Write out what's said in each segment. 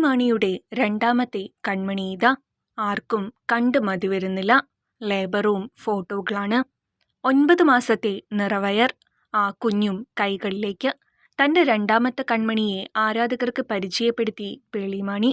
പേളിമാണിയുടെ രണ്ടാമത്തെ കൺമണി ഇതാ. ആർക്കും കണ്ടു മതി വരുന്നില്ല. ലേബറും ഫോട്ടോകളാണ്. ഒൻപത് മാസത്തെ നിറവയർ ആ കുഞ്ഞും കൈകളിലേക്ക്. തന്റെ രണ്ടാമത്തെ കൺമണിയെ ആരാധകർക്ക് പരിചയപ്പെടുത്തി പേളിമാണി.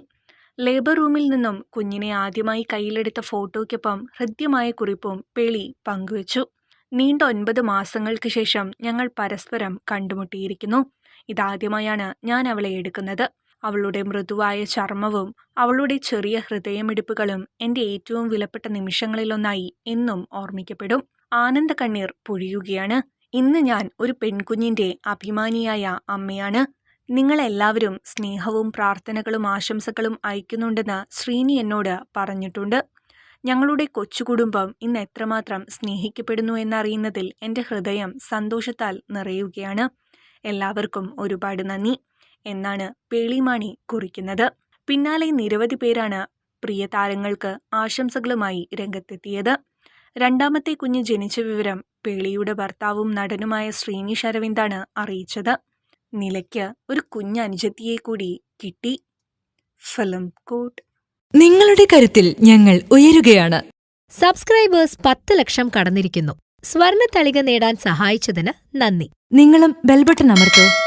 ലേബർ റൂമിൽ നിന്നും കുഞ്ഞിനെ ആദ്യമായി കയ്യിലെടുത്ത ഫോട്ടോയ്ക്കൊപ്പം ഹൃദ്യമായ കുറിപ്പും പേളി പങ്കുവച്ചു. നീണ്ട ഒൻപത് മാസങ്ങൾക്ക് ശേഷം ഞങ്ങൾ പരസ്പരം കണ്ടുമുട്ടിയിരിക്കുന്നു. ഇതാദ്യമായാണ് ഞാൻ അവളെ എടുക്കുന്നത്. അവളുടെ മൃദുവായ ചർമ്മവും അവളുടെ ചെറിയ ഹൃദയമിടിപ്പുകളും എന്റെ ഏറ്റവും വിലപ്പെട്ട നിമിഷങ്ങളിലൊന്നായി എന്നും ഓർമ്മിക്കപ്പെടും. ആനന്ദ കണ്ണീർ പൊഴിയുകയാണ്. ഇന്ന് ഞാൻ ഒരു പെൺകുഞ്ഞിന്റെ അഭിമാനിയായ അമ്മയാണ്. നിങ്ങളെല്ലാവരും സ്നേഹവും പ്രാർത്ഥനകളും ആശംസകളും അയക്കുന്നുണ്ടെന്ന് ശ്രീനി എന്നോട് പറഞ്ഞിട്ടുണ്ട്. ഞങ്ങളുടെ കൊച്ചുകുടുംബം ഇന്ന് എത്രമാത്രം സ്നേഹിക്കപ്പെടുന്നു എന്നറിയുന്നതിൽ എന്റെ ഹൃദയം സന്തോഷത്താൽ നിറയുകയാണ്. എല്ലാവർക്കും ഒരുപാട് നന്ദി. എന്നാണ് പേളിമാണി കുറിക്കുന്നത്. പിന്നാലെ നിരവധി പേരാണ് പ്രിയ താരങ്ങൾക്ക് ആശംസകളുമായി രംഗത്തെത്തിയത്. രണ്ടാമത്തെ കുഞ്ഞ് ജനിച്ച വിവരം പേളിയുടെ ഭർത്താവും നടനുമായ ശ്രീനിഷ് അരവിന്ദാണ് അറിയിച്ചത്. നിലയ്ക്ക് ഒരു കുഞ്ഞനുജത്തിയെ കൂടി കിട്ടി. ഫിലിം കോട്ട്. നിങ്ങളുടെ കരുത്തിൽ ഞങ്ങൾ ഉയരുകയാണ്. സബ്സ്ക്രൈബേഴ്സ് പത്ത് ലക്ഷം കടന്നിരിക്കുന്നു. സ്വർണ തളിക നേടാൻ സഹായിച്ചതിന് നന്ദി. നിങ്ങളും ബെൽബട്ടൺ അമർത്തോ.